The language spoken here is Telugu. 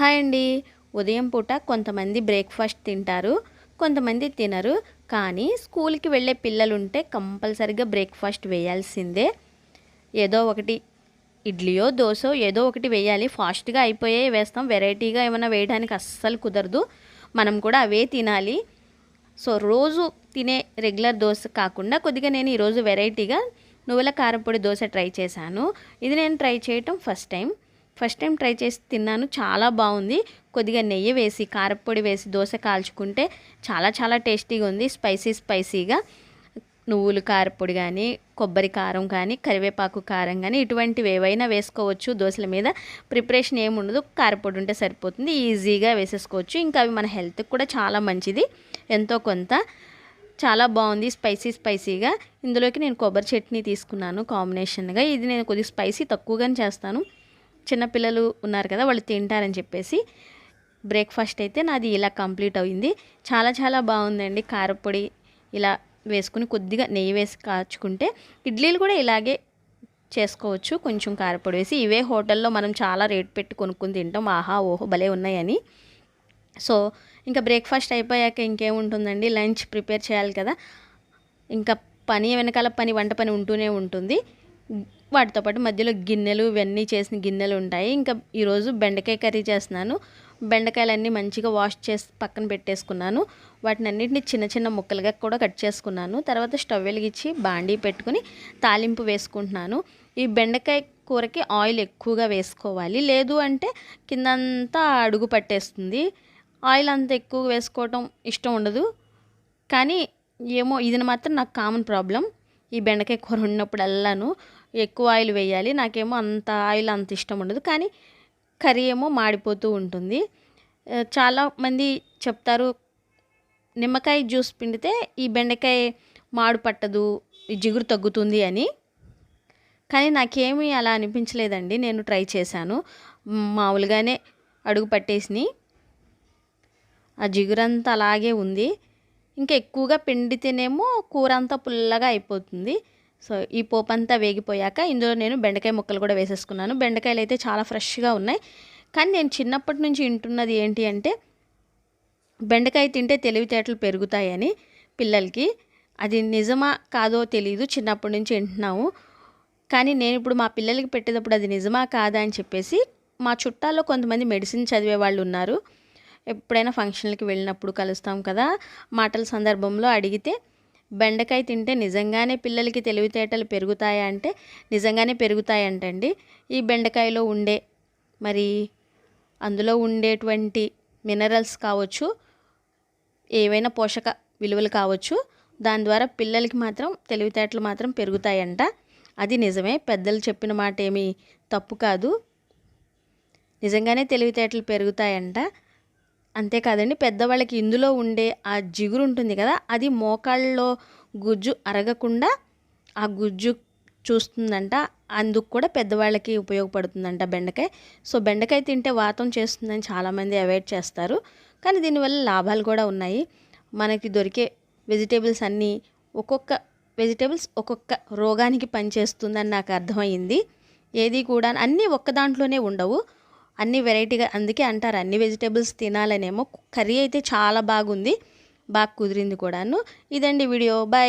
హాయ్ అండి. ఉదయం పూట కొంతమంది బ్రేక్ఫాస్ట్ తింటారు కొంతమంది తినరు. కానీ స్కూల్కి వెళ్ళే పిల్లలు ఉంటే కంపల్సరిగా బ్రేక్ఫాస్ట్ వేయాల్సిందే. ఏదో ఒకటి ఇడ్లీయో దోశో ఏదో ఒకటి వేయాలి. ఫాస్ట్గా అయిపోయే వేస్తాం. వెరైటీగా ఏమైనా వేయడానికి అస్సలు కుదరదు. మనం కూడా అవే తినాలి. సో రోజు తినే రెగ్యులర్ దోశ కాకుండా కొద్దిగా నేను ఈరోజు వెరైటీగా నువ్వుల కారపొడి దోశ ట్రై చేశాను. ఇది నేను ట్రై చేయటం first time. First time try చేసి తిన్నాను. చాలా బాగుంది. కొద్దిగా నెయ్యి వేసి కారపొడి వేసి దోశ కాల్చుకుంటే చాలా చాలా టేస్టీగా ఉంది. స్పైసీ స్పైసీగా. నువ్వులు కారపొడి కానీ కొబ్బరి కారం కానీ కరివేపాకు కారం కానీ ఇటువంటివి ఏవైనా వేసుకోవచ్చు. దోశల మీద ప్రిపరేషన్ ఏముండదు కారపొడి ఉంటే సరిపోతుంది. ఈజీగా వేసేసుకోవచ్చు. ఇంకా అవి మన హెల్త్కి కూడా చాలా మంచిది. ఎంతో కొంత. చాలా బాగుంది. స్పైసీ స్పైసీగా. ఇందులోకి నేను కొబ్బరి చట్నీ తీసుకున్నాను కాంబినేషన్గా. ఇది నేను కొద్దిగా స్పైసీ తక్కువగానే చేస్తాను. చిన్నపిల్లలు ఉన్నారు కదా వాళ్ళు తింటారని చెప్పేసి బ్రేక్ఫాస్ట్ అయితే నాది ఇలా కంప్లీట్ అయింది. చాలా చాలా బాగుందండి. కారపొడి ఇలా వేసుకుని కొద్దిగా నెయ్యి వేసి కాచుకుంటే ఇడ్లీలు కూడా ఇలాగే చేసుకోవచ్చు. కొంచెం కారపొడి వేసి ఇవే హోటల్లో మనం చాలా రేట్ పెట్టి కొనుక్కుని తింటాం. ఆహా ఓహో భలే ఉన్నాయని. సో ఇంకా బ్రేక్ఫాస్ట్ అయిపోయాక ఇంకేముంటుందండి? లంచ్ ప్రిపేర్ చేయాలి కదా. ఇంకా పని వెనకాల పని వంట పని ఉంటూనే ఉంటుంది. వాటితో పాటు మధ్యలో గిన్నెలు ఇవన్నీ చేసిన గిన్నెలు ఉంటాయి. ఇంకా ఈరోజు బెండకాయ కర్రీ చేస్తున్నాను. బెండకాయలన్నీ మంచిగా వాష్ చేసి పక్కన పెట్టేసుకున్నాను. వాటిని అన్నింటినీ చిన్న చిన్న ముక్కలుగా కూడా కట్ చేసుకున్నాను. తర్వాత స్టవ్ వెలిగించి బాండీ పెట్టుకుని తాలింపు వేసుకుంటున్నాను. ఈ బెండకాయ కూరకి ఆయిల్ ఎక్కువగా వేసుకోవాలి. లేదు అంటే కిందంతా అడుగు పట్టేస్తుంది. ఆయిల్ అంత ఎక్కువ వేసుకోవటం ఇష్టం ఉండదు. కానీ ఏమో ఇది మాత్రం నాకు కామన్ ప్రాబ్లం. ఈ బెండకాయ కూర ఉన్నప్పుడల్లాను ఎక్కువ ఆయిల్ వేయాలి. నాకేమో అంత ఆయిల్ అంత ఇష్టం ఉండదు. కానీ కర్రీ ఏమో మాడిపోతూ ఉంటుంది. చాలా మంది చెప్తారు నిమ్మకాయ జ్యూస్ పిండితే ఈ బెండకాయ మాడు పట్టదు ఈ జిగురు తగ్గుతుంది అని. కానీ నాకేమీ అలా అనిపించలేదండి. నేను ట్రై చేశాను. మామూలుగానే అడుగు పట్టేసి ఆ జిగురంతా అలాగే ఉంది. ఇంకా ఎక్కువగా పిండితేనేమో కూర అంతా పుల్లగా అయిపోతుంది. సో ఈ పోపు అంతా వేగిపోయాక ఇందులో నేను బెండకాయ ముక్కలు కూడా వేసేసుకున్నాను. బెండకాయలు అయితే చాలా ఫ్రెష్గా ఉన్నాయి. కానీ నేను చిన్నప్పటి నుంచి వింటున్నది ఏంటి అంటే బెండకాయ తింటే తెలివితేటలు పెరుగుతాయని పిల్లలకి. అది నిజమా కాదో తెలియదు చిన్నప్పటి నుంచి వింటున్నాము. కానీ నేను ఇప్పుడు మా పిల్లలకి పెట్టేటప్పుడు అది నిజమా కాదా అని చెప్పేసి మా చుట్టాల్లో కొంతమంది మెడిసిన్ చదివే వాళ్ళు ఉన్నారు. ఎప్పుడైనా ఫంక్షన్లకి వెళ్ళినప్పుడు కలుస్తాం కదా మాటల సందర్భంలో అడిగితే బెండకాయ తింటే నిజంగానే పిల్లలకి తెలివితేటలు పెరుగుతాయా అంటే నిజంగానే పెరుగుతాయంటండి. ఈ బెండకాయలో ఉండే మరి అందులో ఉండేటువంటి మినరల్స్ కావచ్చు ఏవైనా పోషక విలువలు కావచ్చు దాని ద్వారా పిల్లలకి మాత్రం తెలివితేటలు మాత్రం పెరుగుతాయంట. అది నిజమే పెద్దలు చెప్పిన మాట ఏమీ తప్పు కాదు. నిజంగానే తెలివితేటలు పెరుగుతాయంట. అంతేకాదండి పెద్దవాళ్ళకి ఇందులో ఉండే ఆ జిగురు ఉంటుంది కదా అది మోకాళ్ళలో గుజ్జు అరగకుండా ఆ గుజ్జు చూస్తుందంట. అందుకు కూడా పెద్దవాళ్ళకి ఉపయోగపడుతుందంట బెండకాయ. సో బెండకాయ తింటే వాతం చేస్తుందని చాలామంది అవాయిడ్ చేస్తారు. కానీ దీనివల్ల లాభాలు కూడా ఉన్నాయి. మనకి దొరికే వెజిటేబుల్స్ అన్నీ ఒక్కొక్క వెజిటేబుల్స్ ఒక్కొక్క రోగానికి పనిచేస్తుందని నాకు అర్థమైంది. ఏది కూడా అన్నీ ఒక్క దాంట్లోనే ఉండవు. అన్ని వెరైటీగా అందుకే అంటారు అన్ని వెజిటేబుల్స్ తినాలనేమో. కర్రీ అయితే చాలా బాగుంది. బాగా కుదిరింది కూడాను. ఇదండి వీడియో. బాయ్